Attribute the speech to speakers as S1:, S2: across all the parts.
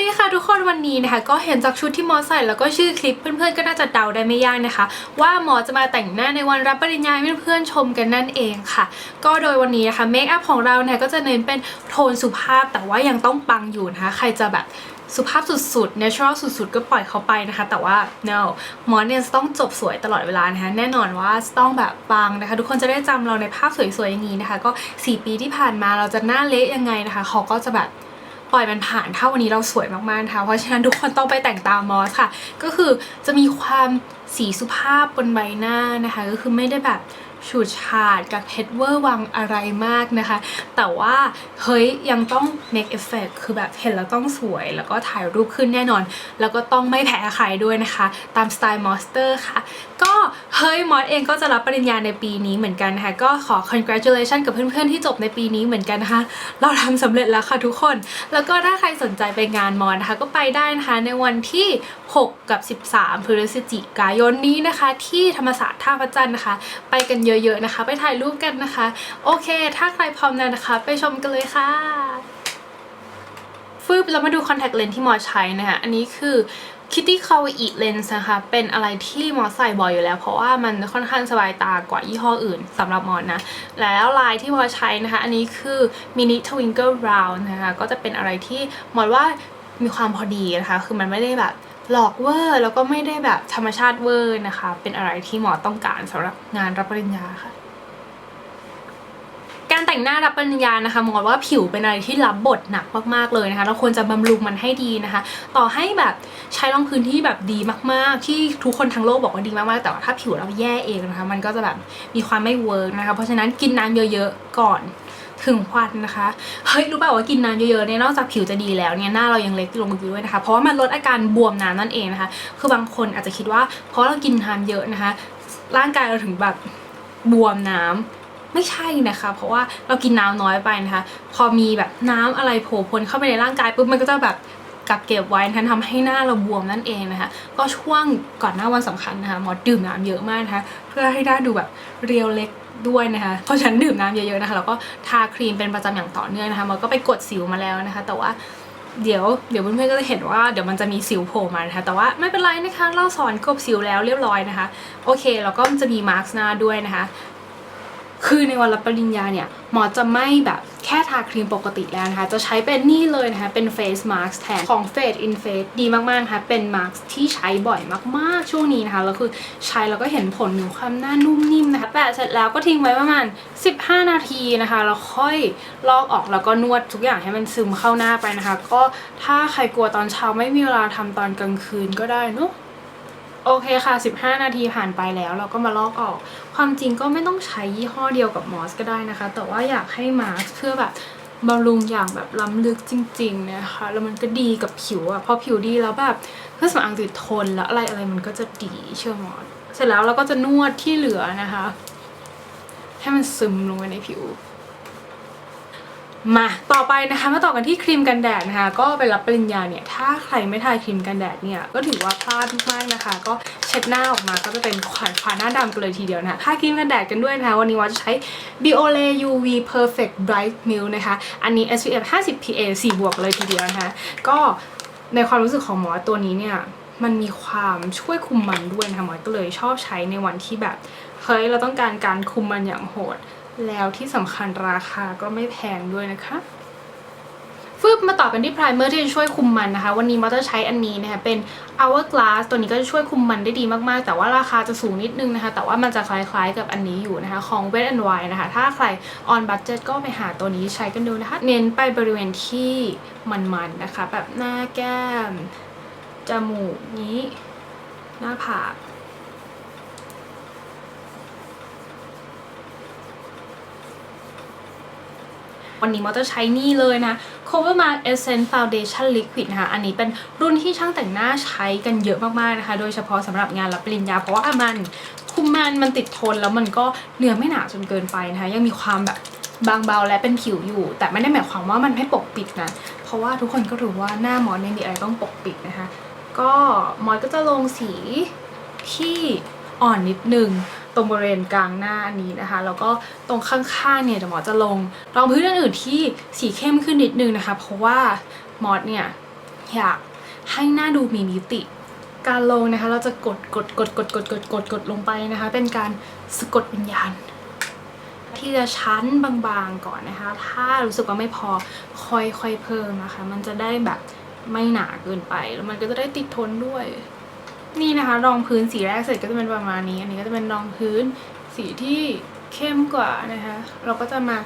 S1: ดีค่ะทุกคนวันนี้นะคะ ก็เห็นจากชุดที่มอใส่แล้วก็ชื่อคลิปเพื่อนๆก็น่าจะเดาได้ไม่ยากนะคะ ว่าหมอจะมาแต่งหน้าในวันรับปริญญาให้เพื่อนๆชมกันนั่นเองค่ะ ก็โดยวันนี้นะคะเมคอัพของเราเนี่ยก็จะเน้นเป็นโทนสุภาพแต่ว่ายังต้องปังอยู่นะคะใครจะแบบสุภาพสุดๆ natural สุดๆ ก็ปล่อยเขาไปนะคะ แต่ว่า no หมอเนี่ยจะต้องจบสวยตลอดเวลานะคะ แน่นอนว่าจะต้องแบบปังนะคะ ทุกคนจะได้จำเราในภาพสวยๆ อย่างนี้นะคะ ก็สี่ปีที่ผ่านมาเราจะหน้าเละยังไงนะคะ เขาก็จะแบบ ปล่อยมันผ่านถ้าวันนี้เราสวยมากๆนะคะเพราะฉะนั้นทุกคนต้องไปแต่งตามมอสค่ะ ก็คือจะมีความ สีสุภาพบนใบหน้านะคะ ก็คือไม่ได้แบบฉูดฉาดกับเพชรเวอร์วังอะไรมากนะคะ แต่ว่าเฮ้ยยังต้อง make effect คือแบบเห็นแล้วต้องสวย แล้วก็ถ่ายรูปขึ้นแน่นอน แล้วก็ต้องไม่แพ้ใครด้วยนะคะ ตามสไตล์มอสเตอร์ค่ะ ก็เฮ้ยมอสเองก็จะรับปริญญาในปีนี้เหมือนกันนะคะ ก็ขอ congratulation กับเพื่อนๆที่จบในปีนี้เหมือนกันนะคะ เราทำสำเร็จแล้วค่ะทุกคน แล้วก็ถ้าใครสนใจไปงานมอสนะคะ ก็ไปได้นะคะในวันที่ 6 กับ 13พฤศจิกายนนี้นะคะที่ธรรมศาสตร์ท่าพระจันทร์นะคะ ไปกันเยอะๆนะคะ ไปถ่ายรูปกันนะคะ โอเค ถ้าใครพร้อมแล้วนะคะ ไปชมกันเลยค่ะฟืบเรามาดูคอนแทคเลนส์ที่มอใช้นะคะ อันนี้คือ Kitty k a w a i Lens นะคะ เป็นอะไรที่มอใส่บ่อยอยู่แล้ว เพราะว่ามันค่อนข้างสบายตากว่ายี่ห้ออื่นสำหรับมอนะ แล้วลายที่มอใช้นะคะ อันนี้คือ Mini Twinkle Round นะคะ ก็จะเป็นอะไรที่มอว่ามีความพอดีนะคะ คือมันไม่ได้แบบ หลอกเวอร์แล้วก็ไม่ได้แบบธรรมชาติเวอร์นะคะ เป็นอะไรที่หมอต้องการสำหรับงานรับปริญญาค่ะ การแต่งหน้ารับปริญญานะคะมองว่าผิวเป็นอะไรที่รับบทหนักมากๆเลยนะคะ เราควรจะบำรุงมันให้ดีนะคะ ต่อให้แบบใช้รองพื้นที่แบบดีมากๆ ที่ทุกคนทั้งโลกบอกว่าดีมากๆ แต่ว่าถ้าผิวเราแย่เองนะคะ มันก็จะแบบมีความไม่เวิร์กนะคะ เพราะฉะนั้นกินน้ำเยอะๆก่อน ถึงควันนะคะ เฮ้ยรู้เปล่าว่ากินน้ำเยอะๆเนี่ยนอกจากผิวจะดีแล้วเนี่ยหน้าเรายังเล็กลงอีกด้วยนะคะ เพราะว่ามันลดอาการบวมน้ำนั่นเองนะคะ คือบางคนอาจจะคิดว่าเพราะเรากินน้ำเยอะนะคะ ร่างกายเราถึงแบบบวมน้ำไม่ใช่นะคะ เพราะว่าเรากินน้ำน้อยไปนะคะ พอมีแบบน้ำอะไรโผล่พ้นเข้าไปในร่างกายปุ๊บมันก็จะแบบกักเก็บไว้นะคะทำให้หน้าเราบวมนั่นเองนะคะ ก็ช่วงก่อนหน้าวันสำคัญนะคะหมอดื่มน้ำเยอะมากนะคะ เพื่อให้หน้าดูแบบเรียวเล็ก ด้วยนะคะเพราะฉันดื่มน้ำเยอะๆนะคะแล้วก็ทาครีมเป็นประจำอย่างต่อเนื่องนะคะหมอก็ไปกดสิวมาแล้วนะคะ แต่ว่าเดี๋ยวเดี๋ยวเพื่อนๆก็จะเห็นว่าเดี๋ยวมันจะมีสิวโผล่มานะคะแต่ว่าไม่เป็นไรนะคะ เราสอนกบสิวแล้วเรียบร้อยนะคะ โอเคแล้วก็จะมีมาร์กหน้าด้วยนะคะ คือในวันรับปริญญาเนี่ยหมอจะไม่แบบ แค่ทาครีมปกติแล้วนะคะ จะใช้เป็นนี่เลยนะคะ เป็น Face Mask แทนของ Fade in Face ดีมากๆนะคะ เป็น Mask ที่ใช้บ่อยมากๆช่วงนี้นะคะ แล้วคือใช้แล้วก็เห็นผลถึงความหน้านุ่มนิ่มนะคะ แปะเสร็จแล้วก็ทิ้งไว้ประมาณ 15 นาทีนะคะ แล้วค่อยลอกออกแล้วก็นวดทุกอย่างให้มันซึมเข้าหน้าไปนะคะ ก็ถ้าใครกลัวตอนเช้าไม่มีเวลาทำตอนกลางคืนก็ได้เนอะ โอเคค่ะ 15 นาทีผ่านไปแล้วเราก็มาลอกออก ความจริงก็ไม่ต้องใช้ยี่ห้อเดียวกับมอสก็ได้นะคะ แต่ว่าอยากให้มาสเพื่อแบบบำรุงอย่างแบบล้ำลึกจริงๆนะคะ แล้วมันก็ดีกับผิวอะพอผิวดีแล้วแบบเครื่องสำอางติดทนแล้วอะไรอะไรมันก็จะดีเชื่อมอสเสร็จแล้วเราก็จะนวดที่เหลือนะคะ ให้มันซึมลงไปในผิว มาต่อไปนะคะมาต่อกันที่ครีมกันแดดนะคะ ก็ไปรับปริญญาเนี่ยถ้าใครไม่ทาครีมกันแดดเนี่ยก็ถือว่าพลาดมากๆนะคะ ก็เช็ดหน้าออกมาก็จะเป็นขวานขวานหน้าดำกันเลยทีเดียวนะคะทาครีมกันแดดกันด้วยนะคะ วันนี้ว่าจะใช้ Biolay UV Perfect Bright Milk นะคะ อันนี้ SPF 50 PA 4บวกเลยทีเดียวนะคะ ก็ในความรู้สึกของหมอตัวนี้เนี่ยมันมีความช่วยคุมมันด้วยนะคะหมอก็เลยชอบใช้ในวันที่แบบเฮ้ยเราต้องการการคุมมันอย่างโหด แล้วที่สำคัญราคาก็ไม่แพงด้วยนะคะฟึบมาต่อกันที่ไพรเมอร์ที่จะช่วยคุมมันนะคะ วันนี้มอเตอร์ใช้อันนี้นะคะเป็น Hourglass ตัวนี้ก็จะช่วยคุมมันได้ดีมากๆ แต่ว่าราคาจะสูงนิดนึงนะคะ แต่ว่ามันจะคล้ายๆกับอันนี้อยู่นะคะ ของ Wet n Wild นะคะ ถ้าใคร on budget ก็ไปหาตัวนี้ใช้กันดูนะคะ เน้นไปบริเวณที่มันๆนะคะ แบบหน้าแก้ม จมูกนี้ หน้าผาก วันนี้มอเตอร์ใช้นี่เลยนะ Covermark Essence Foundation Liquid นะคะอันนี้เป็นรุ่นที่ช่างแต่งหน้าใช้กันเยอะมากๆนะคะ โดยเฉพาะสำหรับงานรับปริญญาเพราะว่ามันคุมมันมันติดทนแล้วมันก็เนื้อไม่หนาจนเกินไปนะคะยังมีความแบบบางเบาและเป็นผิวอยู่ แต่ไม่ได้หมายความว่ามันไม่ปกปิดนะเพราะว่าทุกคนก็รู้ว่าหน้ามอสเนี่ยมีอะไรต้องปกปิดนะคะก็มอสก็จะลงสีที่อ่อนนิดนึง รงบริเวณกลางหน้าอันนี้นะคะ แล้วก็ตรงข้างๆเนี่ยเดี๋ยวหมอจะลงรองพื้นอื่นๆที่สีเข้มขึ้นนิดนึงนะคะ เพราะว่ามอสเนี่ยอยากให้หน้าดูมีมิติ การลงนะคะเราจะกดกดกดกดกดกดกดกดลงไปนะคะ เป็นการสะกดวิญญาณที่จะชั้นบางๆก่อนนะคะ ถ้ารู้สึกว่าไม่พอค่อยๆเพิ่มนะคะ มันจะได้แบบไม่หนาเกินไป แล้วมันก็จะได้ติดทนด้วย นี่นะคะรองพื้นสีแรกเสร็จก็จะเป็นประมาณนี้ อันนี้ก็จะเป็นรองพื้นสีที่เข้มกว่านะคะ เราก็จะมา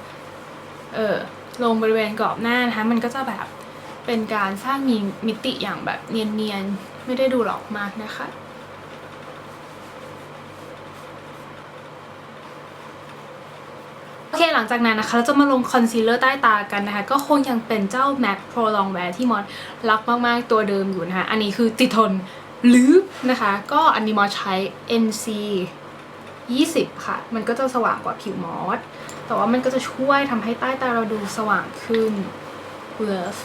S1: เออลงบริเวณกรอบหน้านะคะ มันก็จะแบบเป็นการสร้างมีมิติอย่างแบบเนียนๆ ไม่ได้ดูหลอกมากนะคะโอเค หลังจากนั้นนะคะเราจะมาลงคอนซีลเลอร์ใต้ตากันนะคะ ก็คงยังเป็นเจ้า MAC Pro Long Wear ที่มอสรักมาก ๆ ตัวเดิมอยู่นะคะ อันนี้คือติดทน ลืบนะคะก็อันนี้มอสใช้ NC 20 ค่ะ มันก็จะสว่างกว่าผิวมอส แต่ว่ามันก็จะช่วยทำให้ใต้ตาเราดูสว่างขึ้นเวิร์ฟ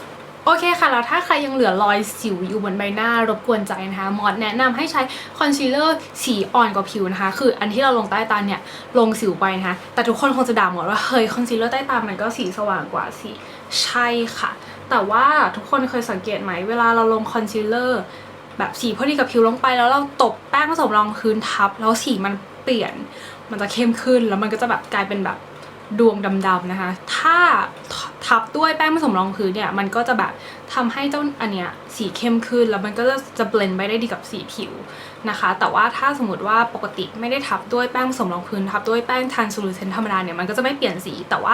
S1: โอเคค่ะ แล้วถ้าใครยังเหลือรอยสิวอยู่บนใบหน้ารบกวนใจนะคะมอสแนะนำให้ใช้คอนซีลเลอร์สีอ่อนกว่าผิวนะคะ คืออันที่เราลงใต้ตาเนี่ยลงสิวไปนะคะ แต่ทุกคนคงจะด่าหมดว่าเฮ้ยคอนซีลเลอร์ใต้ตามันก็สีสว่างกว่าสิใช่ค่ะ แต่ว่าทุกคนเคยสังเกตไหมเวลาเราลงคอนซีลเลอร์ แบบสีพอดีกับผิวลงไปแล้วเราตบแป้งผสมรองพื้นทับ แล้วสีมันเปลี่ยนมันจะเข้มขึ้นแล้วมันก็จะแบบกลายเป็นแบบดวงดำๆนะคะ ถ้าทับด้วยแป้งผสมรองพื้นเนี่ย มันก็จะแบบทำให้เจ้าอันเนี้ยสีเข้มขึ้น แล้วมันก็จะจะเบลนด์ไปได้ดีกับสีผิวนะคะ แต่ว่าถ้าสมมติว่าปกติไม่ได้ทับด้วยแป้งผสมรองพื้นทับด้วยแป้งทานซูลูเซนธรรมดาเนี่ยมันก็จะไม่เปลี่ยนสี แต่ว่า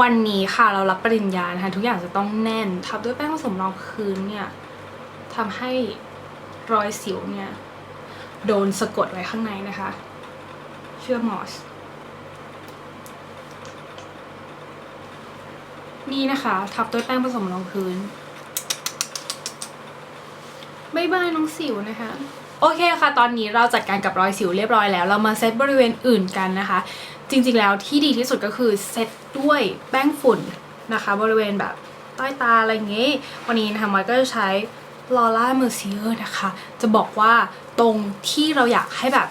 S1: วันนี้ค่ะเรารับปริญญานะคะทุกอย่างจะต้องแน่นทับด้วยแป้งผสมรองพื้นเนี่ยทำให้ รอยสิวเนี่ย โดนสะกดไว้ข้างในนะคะ เชื่อมอส นี่นะคะ ทับด้วยแป้งผสมรองพื้นบายบายน้องสิวนะคะ โอเคค่ะ ตอนนี้เราจัดการกับรอยสิวเรียบร้อยแล้ว เรามาเซตบริเวณอื่นกันนะคะ จริงๆแล้วที่ดีที่สุดก็คือเซตด้วยแป้งฝุ่นนะคะ บริเวณแบบใต้ตาอะไรอย่างเงี้ยวันนี้นะคะมันก็จะใช้ ลอร่าเมอร์ซิเออร์นะคะ จะบอกว่าตรงที่เราอยากให้แบบ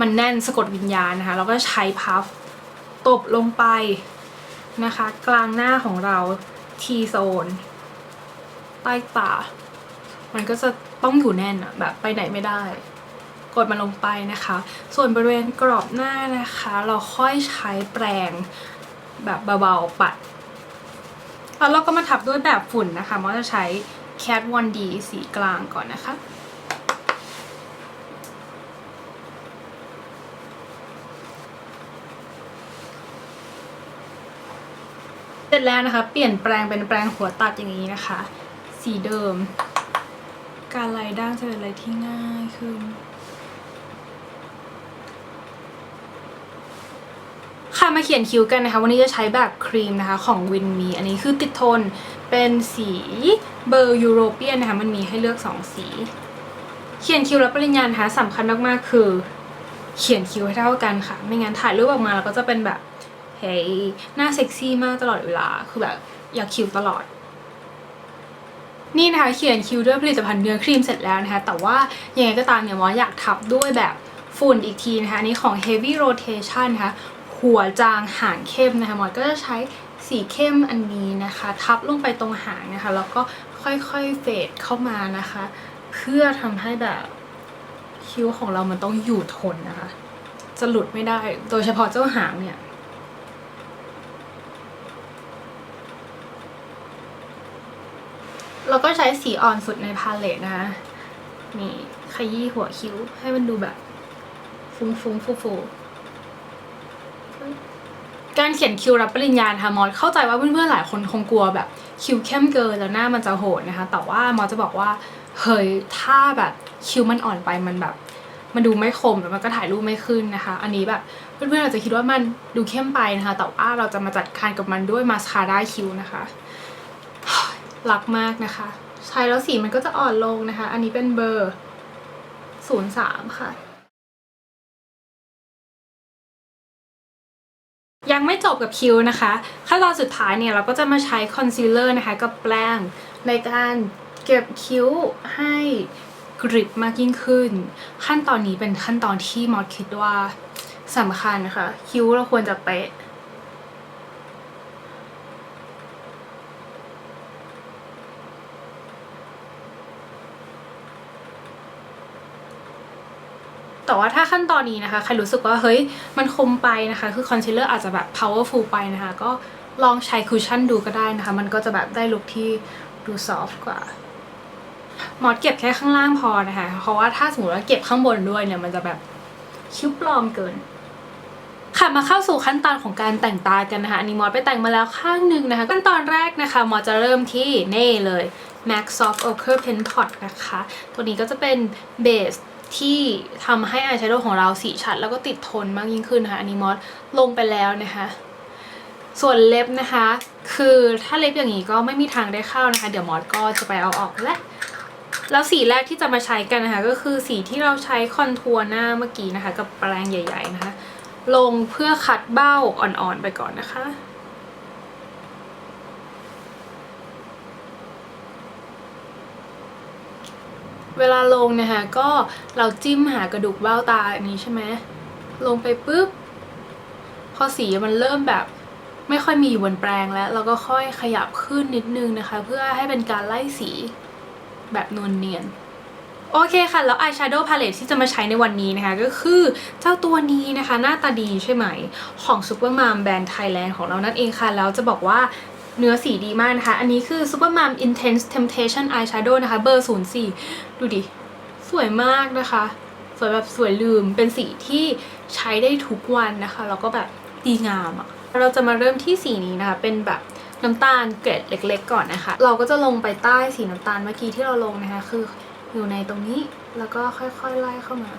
S1: มันแน่นสะกดวิญญาณนะคะ เราก็ใช้พัฟตบลงไปนะคะ กลางหน้าของเรา T โซนใต้ตา มันก็จะต้องอยู่แน่นอะแบบไปไหนไม่ได้ กดมันลงไปนะคะ ส่วนบริเวณกรอบหน้านะคะ เราค่อยใช้แปรงแบบเบาๆปัดแล้วเราก็มาทับด้วยแบบฝุ่นนะคะมันจะใช้ Cat 1D สีกลางก่อนนะคะ เสร็จแล้วนะคะ เปลี่ยนแปลงเป็นแปลงหัวตัดอย่างนี้นะคะ สีเดิม การไล่ด้างจะเป็นอะไรที่ง่ายขึ้น ค่ะมาเขียนคิ้วกันนะคะ วันนี้จะใช้แบบครีมนะคะของวินมีอันนี้คือติดทนเป็นสีเบอร์ยูโรเปียนนะคะ มันมีให้เลือก 2 สี เขียนคิ้วรับปริญญานะคะสำคัญมากๆคือ เขียนคิ้วให้เท่ากันค่ะ ไม่งั้นถ่ายรูปออกมาแล้วก็จะเป็นแบบเฮ้ยหน้าเซ็กซี่มากตลอดเวลาคือแบบอยากคิ้วตลอดนี่นะคะเขียนคิ้วด้วยผลิตภัณฑ์เนื้อครีมเสร็จแล้วนะคะ แต่ว่ายังไงก็ตามเนี่ยมออยากทับด้วยแบบฝุ่นอีกทีนะคะ อันนี้ของ Heavy Rotation นะคะ หัวจางหางเข้มนะคะมอก็จะใช้สีเข้มอันนี้นะคะ ทับลงไปตรงหางนะคะ แล้วก็ค่อยๆเฟดเข้ามานะคะ เพื่อทำให้แบบคิ้วของเรามันต้องอยู่ทนนะคะ จะหลุดไม่ได้โดยเฉพาะเจ้าหางเนี่ยเราก็ใช้สีอ่อนสุดในพาเลตนะคะนี่ขยี้หัวคิ้วให้มันดูแบบ ฟุ้งฟุ้งฟูฟ การเขียนคิวรับปริญญาค่ะมอสเข้าใจว่าเพื่อนๆหลายคนคงกลัวแบบคิวเข้มเกินแล้วหน้ามันจะโหดนะคะ แต่ว่ามอสจะบอกว่าเฮ้ยถ้าแบบคิวมันอ่อนไปมันแบบ มันดูไม่คมแล้วมันก็ถ่ายรูปไม่ขึ้นนะคะ อันนี้แบบเพื่อนๆอาจจะคิดว่ามันดูเข้มไปนะคะ แต่ว่าเราจะมาจัดการกับมันด้วยมาสคาร่าคิวนะคะรักมากนะคะ ใช้แล้วสีมันก็จะอ่อนลงนะคะ อันนี้เป็นเบอร์ 03 ค่ะ ยังไม่จบกับคิ้วนะคะ ขั้นตอนสุดท้ายเนี่ยเราก็จะมาใช้คอนซีลเลอร์นะคะกับแปรงในการเก็บคิ้วให้กริบมากยิ่งขึ้น ขั้นตอนนี้เป็นขั้นตอนที่มอสคิดว่าสำคัญนะคะ คิ้วเราควรจะเป๊ะ แต่ว่าถ้าขั้นตอนนี้นะคะใครรู้สึกว่าเฮ้ยมันคมไปนะคะ คือคอนซีลเลอร์อาจจะแบบ powerful ไปนะคะ ก็ลองใช้คุชชั่นดูก็ได้นะคะ มันก็จะแบบได้ลุคที่ดูซอฟต์กว่ามอดเก็บแค่ข้างล่างพอนะคะ เพราะว่าถ้าสมมติว่าเก็บข้างบนด้วยเนี่ยมันจะแบบคิ้วปลอมเกินค่ะมาเข้าสู่ขั้นตอนของการแต่งตากันนะคะอันนี้มอสไปแต่งมาแล้วข้างหนึ่งนะคะ ขั้นตอนแรกนะคะมอสจะเริ่มที่เน่เลย MAC Soft Ochre Pen Pot นะคะ ตัวนี้ก็จะเป็นเบส ที่ทำให้อายแชโดว์ของเราสีชัด แล้วก็ติดทนมากยิ่งขึ้นนะคะอันนี้มอสลงไปแล้วนะคะ ส่วนเล็บนะคะ คือถ้าเล็บอย่างนี้ก็ไม่มีทางได้เข้านะคะ เดี๋ยวมอสก็จะไปเอาออกและแล้วสีแรกที่จะมาใช้กันนะคะ ก็คือสีที่เราใช้คอนทัวร์หน้าเมื่อกี้นะคะ กับแปรงใหญ่ ๆนะคะ ลงเพื่อคัดเบ้าอ่อนๆไปก่อนนะคะ เวลาลงนะคะก็เราจิ้มหากระดูกเบ้าตาอันนี้ใช่ไหมลงไปปุ๊บพอสีมันเริ่มแบบไม่ค่อยมีอยู่บนแปรงแล้ว เราก็ค่อยขยับขึ้นนิดนึงนะคะ เพื่อให้เป็นการไล่สีแบบนวลเนียนโอเคค่ะ แล้วอายแชโดว์พาเลตที่จะมาใช้ในวันนี้นะคะ ก็คือเจ้าตัวนี้นะคะ หน้าตาดีใช่ไหม ของ Supermom แบรนด์ไทยแลนด์ของเรานั่นเองค่ะ แล้วจะบอกว่า เนื้อสีดีมากนะคะ อันนี้คือ Supermom Intense Temptation Eyeshadow นะคะ เบอร์ 04 ดูดิ สวยมากนะคะ สวยแบบสวยลืม เป็นสีที่ใช้ได้ทุกวันนะคะ แล้วก็แบบดีงามอะ่ะ เราจะมาเริ่มที่สีนี้นะคะ เป็นแบบน้ำตาลเกล็ดเล็ก ๆ ก่อนนะคะ เราก็จะลงไปใต้สีน้ำตาลเมื่อกี้ที่เราลงนะคะ คืออยู่ในตรงนี้ แล้วก็ค่อยๆไล่เข้ามา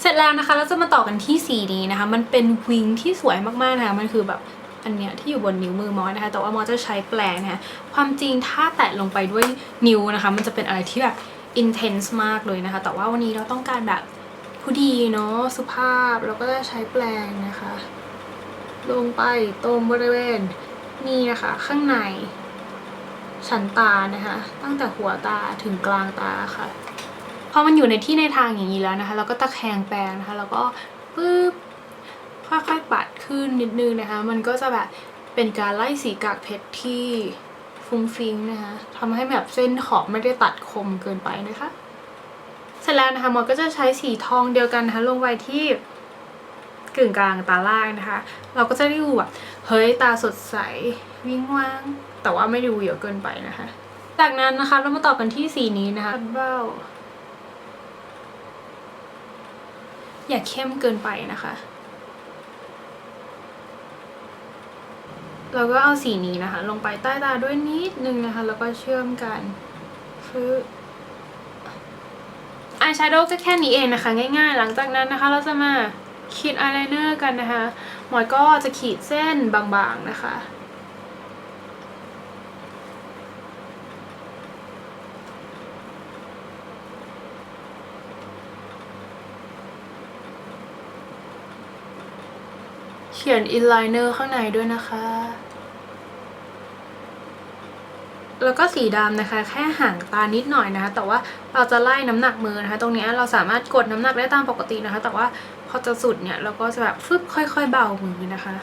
S1: เสร็จแล้วนะคะเราจะมาต่อกันที่สีนี้นะคะ มันเป็นวิงที่สวยมากๆนะคะ มันคือแบบอันเนี้ยที่อยู่บนนิ้วมือมอสนะคะ แต่ว่ามอสจะใช้แปรงนะคะความจริงถ้าแตะลงไปด้วยนิ้วนะคะ มันจะเป็นอะไรที่แบบ intense มากเลยนะคะ แต่ว่าวันนี้เราต้องการแบบผู้ดีเนาะสุภาพเราก็จะใช้แปรงนะคะ ลงไปตรงบริเวณนี่นะคะ ข้างในชั้นตานะคะ ตั้งแต่หัวตาถึงกลางตาค่ะ พอมันอยู่ในที่ในทางอย่างนี้แล้วนะคะ เราก็ตะแคงแปรงนะคะ แล้วก็ปึ๊บค่อยๆปัดขึ้นนิดนึงนะคะ มันก็จะแบบเป็นการไล่สีกากเพชรที่ฟุ้งฟิ้งนะคะทำให้แบบเส้นขอบไม่ได้ตัดคมเกินไปนะคะ เสร็จแล้วนะคะมอก็จะใช้สีทองเดียวกันนะคะลงไปที่กึ่งกลางตาล่างนะคะ เราก็จะได้ดูแบบเฮ้ยตาสดใสวิ้งว้าง แต่ว่าไม่ดูเยอะเกินไปนะคะ จากนั้นนะคะเรามาต่อกันที่สีนี้นะคะเบ้า อย่าเข้มเกินไปนะคะ เราก็เอาสีนี้นะคะ ลงไปใต้ตาด้วยนิดนึงนะคะ แล้วก็เชื่อมกันคืออายแชโดว์ก็แค่นี้เองนะคะ ง่ายๆ หลังจากนั้นนะคะ เราจะมาขีดอายไลเนอร์กันนะคะ หมอยก็จะขีดเส้นบางๆนะคะ ขียนอินไลเนอร์ข้างในด้วยนะคะ แล้วก็สีดำนะคะ แค่ห่างตานิดหน่อยนะคะ แต่ว่าเราจะไล่น้ำหนักมือนะคะ ตรงนี้เราสามารถกดน้ำหนักได้ตามปกตินะคะ แต่ว่าพอจะสุดเนี่ยเราก็จะแบบฟึบค่อย ๆ เบามือนะคะ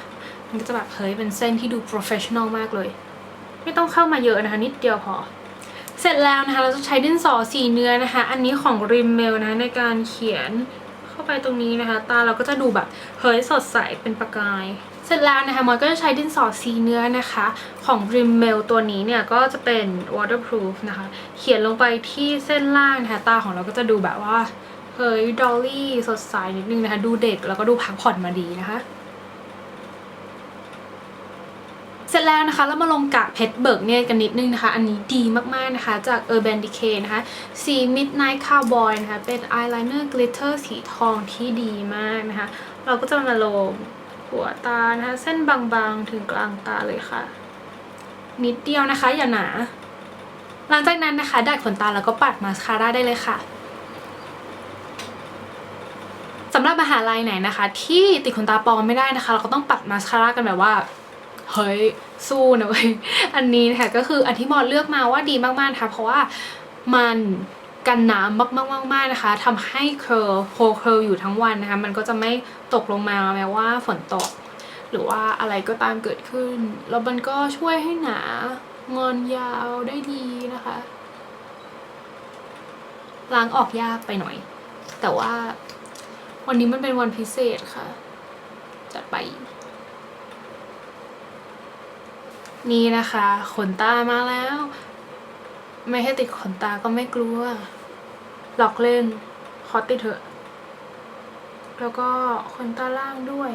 S1: มันก็จะแบบเฮ้ยเป็นเส้นที่ดู professional มากเลย ไม่ต้องเข้ามาเยอะนะคะนิดเดียวพอเสร็จแล้วนะคะ เราจะใช้ดินสอสีเนื้อนะคะ อันนี้ของริมเมลนะในการเขียน ไปตรงนี้นะคะ ตาเราก็จะดูแบบเฮ้ยสดใสเป็นประกาย เสร็จแล้วนะคะมอยก็จะใช้ดินสอสีเนื้อนะคะ ของ Rimmel ตัวนี้เนี่ยก็จะเป็น waterproof นะคะ เขียนลงไปที่เส้นล่างนะคะตาของเราก็จะดูแบบว่าเฮ้ยดอลลี่สดใสนิดนึงนะคะ ดูเด็กแล้วก็ดูพักผ่อนมาดีนะคะ เสร็จแล้วนะคะเรามาลงกากเพชรเบิกเนี่ยกันนิดนึงนะคะ อันนี้ดีมากๆนะคะ จาก Urban Decay นะคะ สี Midnight Cowboy นะคะ เป็น eyeliner glitter สีทองที่ดีมากนะคะ เราก็จะมาลงหัวตานะคะ เส้นบางๆ ถึงกลางตาเลยค่ะ นิดเดียวนะคะ อย่าหนา หลังจากนั้นนะคะดัดขนตาแล้วก็ปัดมาสคาร่าได้เลยค่ะสำหรับมหาลัยไหนนะคะ ที่ติดขนตาปลอมไม่ได้นะคะ เราก็ต้องปัดมาสคาร่ากันแบบว่า เฮ้ยสู้นะเว้ยอันนี้นะคะก็คืออันที่มอเลือกมาว่าดีมากๆนะคะเพราะว่ามันกันน้ำมากๆๆนะคะทำให้เคอร์โฮเคอร์อยู่ทั้งวันนะคะมันก็จะไม่ตกลงมาแม้ว่าฝนตก หรือว่าอะไรก็ตามเกิดขึ้น แล้วมันก็ช่วยให้หนางอนยาวได้ดีนะคะล้างออกยากไปหน่อย แต่ว่าวันนี้มันเป็นวันพิเศษค่ะ จัดไป นี่นะคะขนตามาแล้ว ไม่ให้ติดขนตาก็ไม่กลัว หลอกเล่น ขอติดเถอะ แล้วก็ขนตาล่างด้วย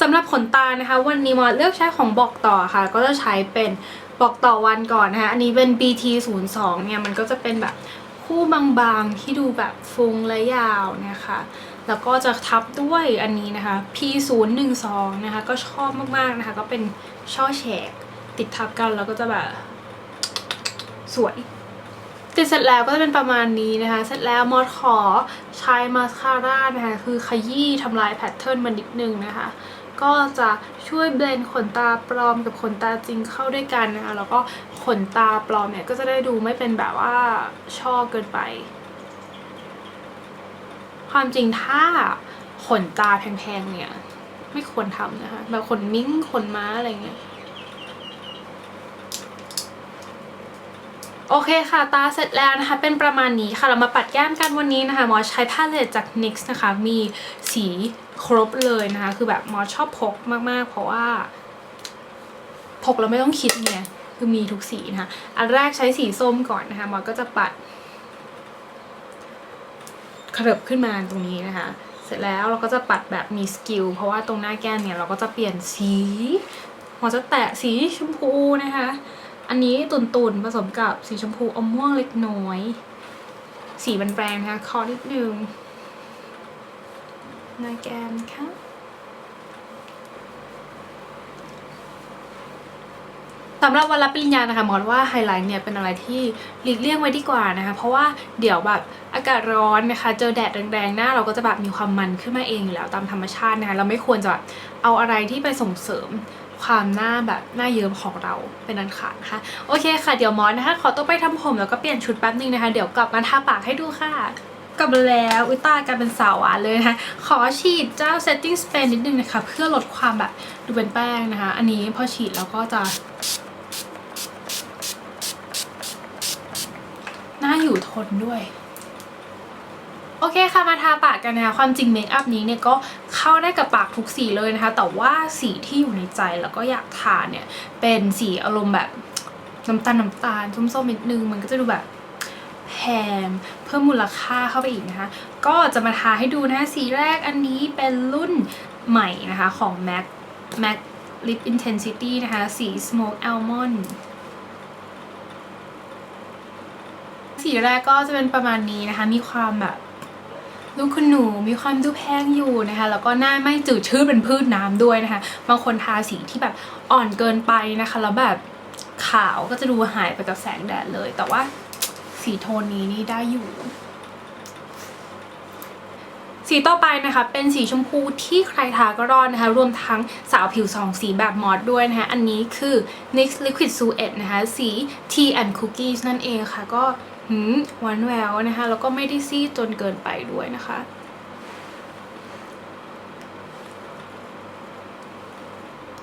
S1: สำหรับขนตานะคะ วันนี้มอเลือกใช้ของบอกต่อค่ะ ก็จะใช้เป็นบอกต่อวันก่อนนะคะ อันนี้เป็น BT 0 2 เนี่ยมันก็จะเป็นแบบ คู่บางๆ ที่ดูแบบฟุงและยาวนะคะ แล้วก็จะทับด้วยอันนี้นะคะ P 0 1 2 นะคะ ก็ชอบมากๆนะคะ ก็เป็นช่อแฉกติดทับกันแล้วก็จะแบบสวยติดเสร็จแล้วก็จะเป็นประมาณนี้นะคะ เสร็จแล้วมอสขอใช้มาสคาร่านะคะ คือขยี้ทำลายแพทเทิร์นมันนิดนึงนะคะ ก็จะช่วยเบลนขนตาปลอมกับขนตาจริงเข้าด้วยกันนะคะแล้วก็ขนตาปลอมเนี่ยก็จะได้ดูไม่เป็นแบบว่าช่อเกินไป ความจริงถ้าขนตาแพงๆเนี่ย ไม่ควรทำนะคะแบบขนมิ้งขนม้าอะไรเงี้ยโอเคค่ะ ตาเสร็จแล้วนะคะ เป็นประมาณนี้ค่ะ เรามาปัดแก้มกันวันนี้นะคะ หมอใช้พาเลตจาก NYX นะคะ มีสี ครบเลยนะคะ คือแบบมอชอบพกมากๆ เพราะว่าพกแล้วไม่ต้องคิดไงคือมีทุกสีนะคะ อันแรกใช้สีส้มก่อนนะคะ มอก็จะปัดขยับขึ้นมาตรงนี้นะคะ เสร็จแล้วเราก็จะปัดแบบมีสกิลเพราะว่าตรงหน้าแก้มเนี่ยเราก็จะเปลี่ยนสีหมอจะแตะสีชมพูนะคะ อันนี้ตุนตุนผสมกับสีชมพูอมม่วงเล็กน้อย สีมันแปรงนะคะคอนิดนึง หน้าแก้มค่ะสำหรับวันรับปริญญานะคะมอว่าไฮไลท์เนี่ยเป็นอะไรที่หลีกเลี่ยงไว้ดีกว่านะคะ เพราะว่าเดี๋ยวแบบอากาศร้อนนะคะ เจอแดดแรงๆหน้าเราก็จะแบบมีความมันขึ้นมาเองอยู่แล้วตามธรรมชาตินะคะเราไม่ควรจะแบบเอาอะไรที่ไปส่งเสริมความหน้าแบบหน้าเยิ้มของเราเป็นอันขาดนะคะโอเคค่ะเดี๋ยวมอสนะคะ ขอตัวไปทำผมแล้วก็เปลี่ยนชุดแป๊บนึงนะคะ เดี๋ยวกลับมาทาปากให้ดูค่ะ กลับมาแล้วอุยตากลายเป็นสาวหวานเลยนะคะขอฉีดเจ้า setting spray นิดนึงนะคะ เพื่อลดความแบบดูเป็นแป้งนะคะ อันนี้พอฉีดแล้วก็จะน่าอยู่ทนด้วยโอเคค่ะมาทาปากกันนะคะความจริงเมคอัพนี้เนี่ยก็เข้าได้กับปากทุกสีเลยนะคะ แต่ว่าสีที่อยู่ในใจแล้วก็อยากทาเนี่ยเป็นสีอารมณ์แบบน้ำตาลน้ำตาลส้มๆนิดนึงมันก็จะดูแบบแพง พิ่มมูลค่าเข้าไปอีกนะคะ ก็จะมาทาให้ดูนะคะสีแรกอันนี้เป็นรุ่นใหม่นะคะของ MAC MAC Lip Intensity นะคะ สี Smoke Almond สีแรกก็จะเป็นประมาณนี้นะคะ มีความแบบลูกคุณหนูมีความดูแพงอยู่นะคะ แล้วก็หน้าไม่จืดชืดเป็นพืชน้ำด้วยนะคะ บางคนทาสีที่แบบอ่อนเกินไปนะคะ แล้วแบบขาวก็จะดูหายไปกับแสงแดดเลย แต่ว่า สีโทนนี้นี่ได้อยู่ สีต่อไปนะคะเป็นสีชมพูที่ใครทาก็รอดนะคะ รวมทั้งสาวผิวสองสีแบบมอดด้วยนะคะ อันนี้คือ NYX Liquid Suede นะคะ สี Tea and Cookies นั่นเองค่ะ ก็หืมวานแววนะคะ แล้วก็ไม่ได้ซีดจนเกินไปด้วยนะคะ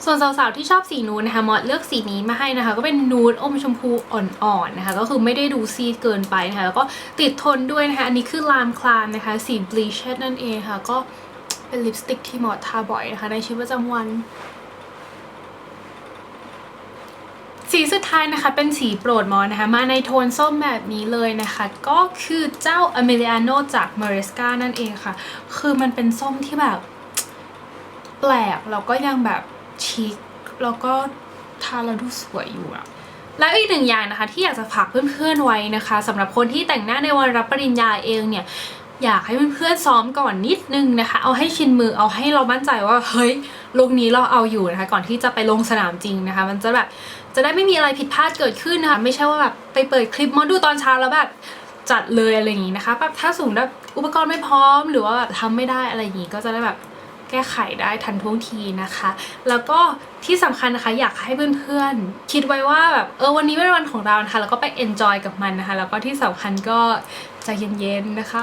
S1: ส่วนสาวๆที่ชอบสีนูดนะคะมอดเลือกสีนี้มาให้นะคะ ก็เป็นนูดอมชมพูอ่อนๆนะคะ ก็คือไม่ได้ดูซีดเกินไปนะคะ แล้วก็ติดทนด้วยนะคะ อันนี้คือลามคลามนะคะ สี bleach นั่นเองค่ะ ก็เป็นลิปสติกที่มอดทาบ่อยนะคะ ในชีวิตประจำวันสีสุดท้ายนะคะเป็นสีโปรดมอนะคะ มาในโทนส้มแบบนี้เลยนะคะ ก็คือเจ้า Emiliano จาก Maresca นั่นเองค่ะ คือมันเป็นส้มที่แบบ แปลกแล้วก็ยังแบบ ชิคแล้วก็ทาแล้วดูสวยอยู่อะแล้วอีกหนึ่งอย่างนะคะ ที่อยากจะฝากเพื่อนๆไว้นะคะสำหรับคนที่แต่งหน้าในวันรับปริญญาเองเนี่ยอยากให้เพื่อนๆซ้อมก่อนนิดนึงนะคะ เอาให้ชินมือเอาให้เรามั่นใจว่าเฮ้ยลุคนี้เราเอาอยู่นะคะ ก่อนที่จะไปลงสนามจริงนะคะ มันจะแบบจะได้ไม่มีอะไรผิดพลาดเกิดขึ้นนะคะ ไม่ใช่ว่าแบบไปเปิดคลิปมาดูตอนเช้าแล้วแบบจัดเลยอะไรอย่างนี้นะคะแบบถ้าสูงแบบอุปกรณ์ไม่พร้อมหรือว่าแบบทำไม่ได้อะไรอย่างนี้ก็จะได้แบบ แก้ไขได้ทันท่วงทีนะคะ แล้วก็ที่สำคัญนะคะอยากให้เพื่อนๆ คิดไว้ว่าแบบเออวันนี้เป็นวันของเรานะคะแล้วก็ไปเอนจอยกับมันนะคะ แล้วก็ที่สำคัญก็ใจเย็นๆนะคะ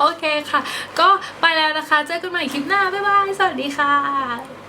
S1: โอเคค่ะ ก็ไปแล้วนะคะ เจอกันใหม่คลิปหน้า บ๊ายบาย สวัสดีค่ะ